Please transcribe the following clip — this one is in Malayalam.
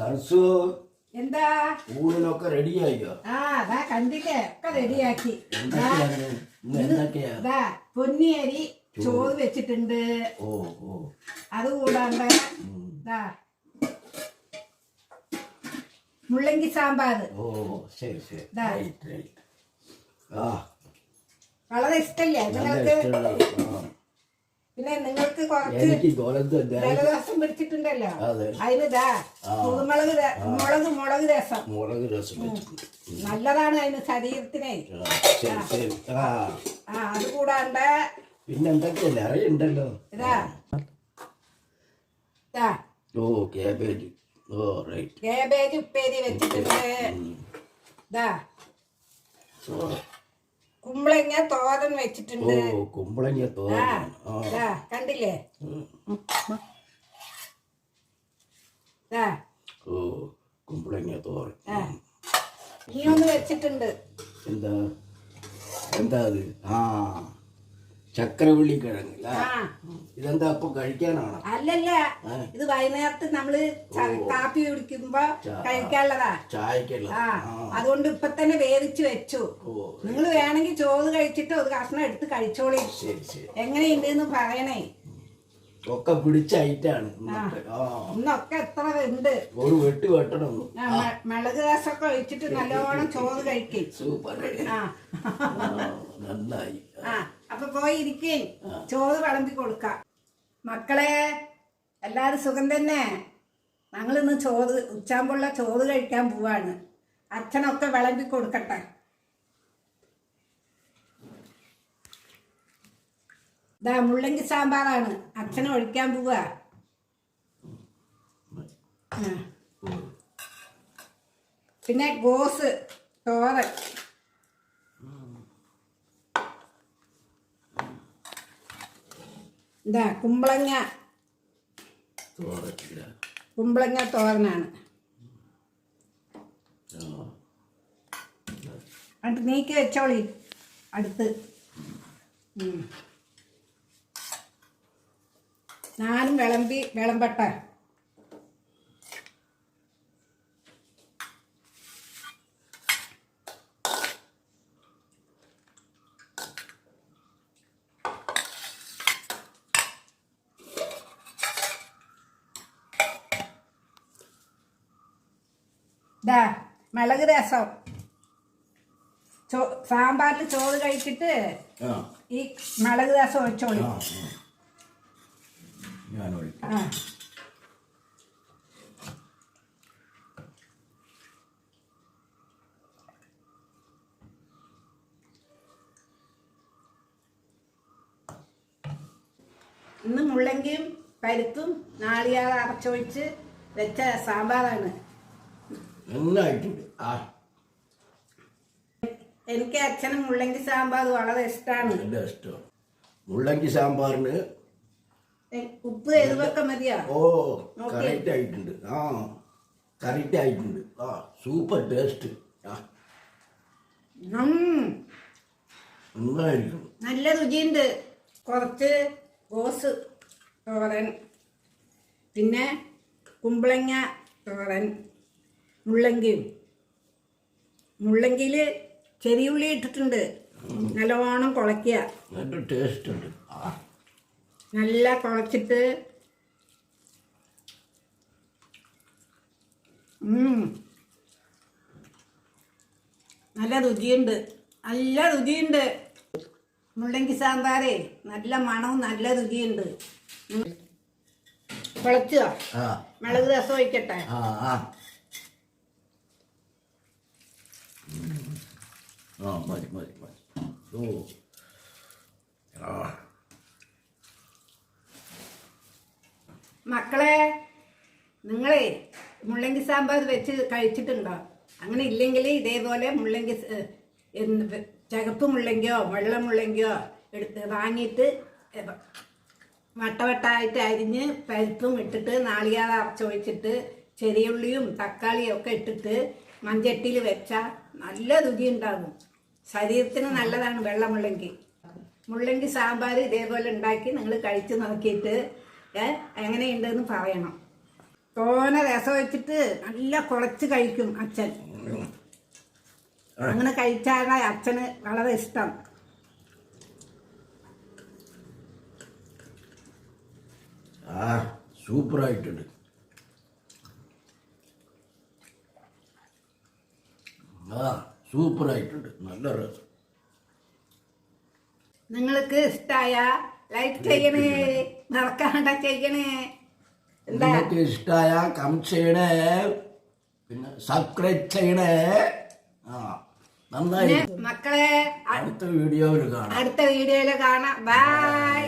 സരസു എന്താ? ഊണിനൊക്കെ റെഡിയായോ? ആ അതാ കണ്ടില്ലേ? ഒക്കെ റെഡിയാക്കി. എന്തൊക്കെയാ ഇതാ പൊന്നിയരി ചോറ്. വെച്ചിട്ടുണ്ട്. ഓ ഓ. അത് കൂടാണ്ട്. ഇതാ മുള്ളങ്കി സാമ്പാർ ഓ ശരി ശരി. ദാ. റൈറ്റ് റൈറ്റ് ആ. വളരെ ഇഷ്ടല്ലേ? നല്ല നിങ്ങൾക്ക് ഇഷ്ടമുള്ള. പിന്നെ നിങ്ങൾക്ക് കുറച്ച് ജലദോഷം പിടിച്ചിട്ടുണ്ടല്ലോ. അതെ. അതിന് ഇതാ കുരുമുളക് മുളക് മുളക് രസം. മുളക് രസം നല്ലതാണ് അതിന് ശരീരത്തിനെ. ആ, അത് കൂടാണ്ട് പിന്നെ എന്തൊക്കെയാ? നിറയുണ്ടല്ലോ ഇതാ. ഇതാ. ഓ കേബേജ്. Oh right. കേബേജ് ഉപ്പേരി വെച്ചിട്ടുണ്ട്. ഇതാ. കുമ്പളങ്ങ തോരൻ ഓ വെച്ചിട്ടുണ്ട് കുമ്പളങ്ങ തോതൻ തോരൻ കണ്ടില്ലേ? ഓ കുമ്പളങ്ങ തോരൻ. ആ. ഇനി ഒന്ന് വെച്ചിട്ടുണ്ട്. എന്താ? എന്താ അത്? ആ. ചക്രവള്ളി കിഴങ്ങ് ഇതെന്താ അപ്പൊ കഴിക്കാനാണോ? അല്ലല്ല. ഇത് വൈകുന്നേരത്ത് നമ്മൾ കാപ്പി കുടിക്കുമ്പോ കഴിക്കാനുള്ളതാ. ചായക്കുള്ള അതുകൊണ്ട് ഇപ്പൊ തന്നെ വേവിച്ച് വെച്ചു. നിങ്ങൾ വേണമെങ്കിൽ ചോറ് കഴിച്ചിട്ട് ഒരു കഷ്ണം എടുത്ത് കഴിച്ചോളി. എങ്ങനെയുണ്ട് എന്ന് പറയണേ. ഒക്കെ പിടിച്ച ഐറ്റാണ്. ഇന്നൊക്കെ എത്ര ഉണ്ട് ഒരു വെട്ടി വെട്ടണം മിളക് രസമൊക്കെ ഒഴിച്ചിട്ട് നല്ലോണം ചോറ് കഴിക്കും. സൂപ്പർ. നന്നായി. ആ. അപ്പൊ പോയി ഇരിക്കേ ചോറ് വിളമ്പി കൊടുക്കാം. മക്കളെ എല്ലാരും സുഖം തന്നെ? ഞങ്ങൾ ഇന്ന് ചോറ് ഉച്ചാമ്പുള്ള ചോറ് കഴിക്കാൻ പോവാണ്. അച്ഛനൊക്കെ വിളമ്പി കൊടുക്കട്ടെ. ഇതാ മുള്ളങ്കി സാമ്പാറാണ്. അച്ഛനെ ഒഴിക്കാൻ പോവാ. ആ. പിന്നെ ഗോസ് തോരൻ. ഇതാ കുമ്പളങ്ങ. കുമ്പളങ്ങ തോരനാണ്. എന്നിട്ട് നീക്കി വെച്ചോളി അടുത്ത്. നാലും ഞാനും വിളമ്പി വിളമ്പട്ടെ. ദാ മിളക് രസം. ചോ സാമ്പാറിൽ ചോറ് കഴിച്ചിട്ട് ഈ മിളക് രസം ഒഴിച്ചോളി ആ ഇന്ന് മുള്ളങ്കിയും പരിപ്പും നാളികേരം അടച്ചൊഴിച്ച് വെച്ച സാമ്പാറാണ്. നന്നായിട്ടുണ്ട്. ആ. എനിക്ക് അച്ഛന് മുള്ളങ്കി സാമ്പാർ വളരെ ഇഷ്ടമാണ്. നല്ല ഇഷ്ടം മുള്ളങ്കി സാമ്പാറിന് ഉപ്പ് എരിവൊക്കെ മതിയോ? ഓ കറക്റ്റ് ആയിട്ടുണ്ട് ആ കറക്റ്റ് ആയിട്ടുണ്ട് ആ സൂപ്പർ ടേസ്റ്റ്. ആ. ഉം. നന്നായിരിക്കും നല്ല രുചിയുണ്ട്. കുറച്ച് ഗോസ് തോരൻ. പിന്നെ കുമ്പളങ്ങ തോരൻ. മുള്ളങ്കിയും മുള്ളങ്കിയിൽ ചെറിയുള്ളി ഇട്ടിട്ടുണ്ട്. നല്ലവണ്ണം കുളയ്ക്കുക. നല്ല ടേസ്റ്റ് ഉണ്ട്. നല്ല കുളച്ചിട്ട്. നല്ല രുചിയുണ്ട്. നല്ല രുചിയുണ്ട്. മുള്ളങ്കി സാമ്പാറേ നല്ല മണവും നല്ല രുചിയുണ്ട്. കുളച്ചുക ആ. മിളക് രസം ഒഴിക്കട്ടെ? ആ മതി മതി മതി. ഓ. മക്കളെ നിങ്ങളെ മുള്ളങ്കി സാമ്പാർ വെച്ച് കഴിച്ചിട്ടുണ്ടോ? അങ്ങനെ ഇല്ലെങ്കിൽ ഇതേപോലെ മുള്ളങ്കി ചകപ്പ് മുള്ളങ്കിയോ വെള്ള മുള്ളങ്കിയോ എടുത്ത് വാങ്ങിയിട്ട് വട്ടവട്ടായിട്ട് അരിഞ്ഞ് പരിപ്പും ഇട്ടിട്ട് നാളികേരം അരച്ചൊഴിച്ചിട്ട് ചെറിയുള്ളിയും തക്കാളിയും ഒക്കെ ഇട്ടിട്ട് മൺചട്ടിയിൽ വെച്ചാൽ നല്ല രുചി ഉണ്ടാകും ശരീരത്തിന് നല്ലതാണ് വെള്ള മുള്ളങ്കി മുള്ളങ്കി സാമ്പാർ ഇതേപോലെ ഉണ്ടാക്കി നിങ്ങൾ കഴിച്ചു നോക്കിയിട്ട് എങ്ങനെയുണ്ടെന്ന് പറയണം. തോന രസം വെച്ചിട്ട് നല്ല കുളച്ച് കഴിക്കും അച്ഛൻ. അങ്ങനെ കഴിച്ചാണ് അച്ഛന് വളരെ ഇഷ്ടം. സൂപ്പറായിട്ടുണ്ട് ആ സൂപ്പറായിട്ടുണ്ട്. നല്ല രസം. നിങ്ങൾക്ക് ഇഷ്ടായ ലൈക്ക് ചെയ്യണേ മറക്കാണ്ട ചെയ്യണേ. നിങ്ങൾക്ക് ഇഷ്ടമായ കമന്റ് ചെയ്യണേ പിന്നെ സബ്സ്ക്രൈബ് ചെയ്യണേ. ആ നന്നായി. മക്കളെ അടുത്ത വീഡിയോയിൽ കാണാം. അടുത്ത വീഡിയോയിൽ കാണാം. ബൈ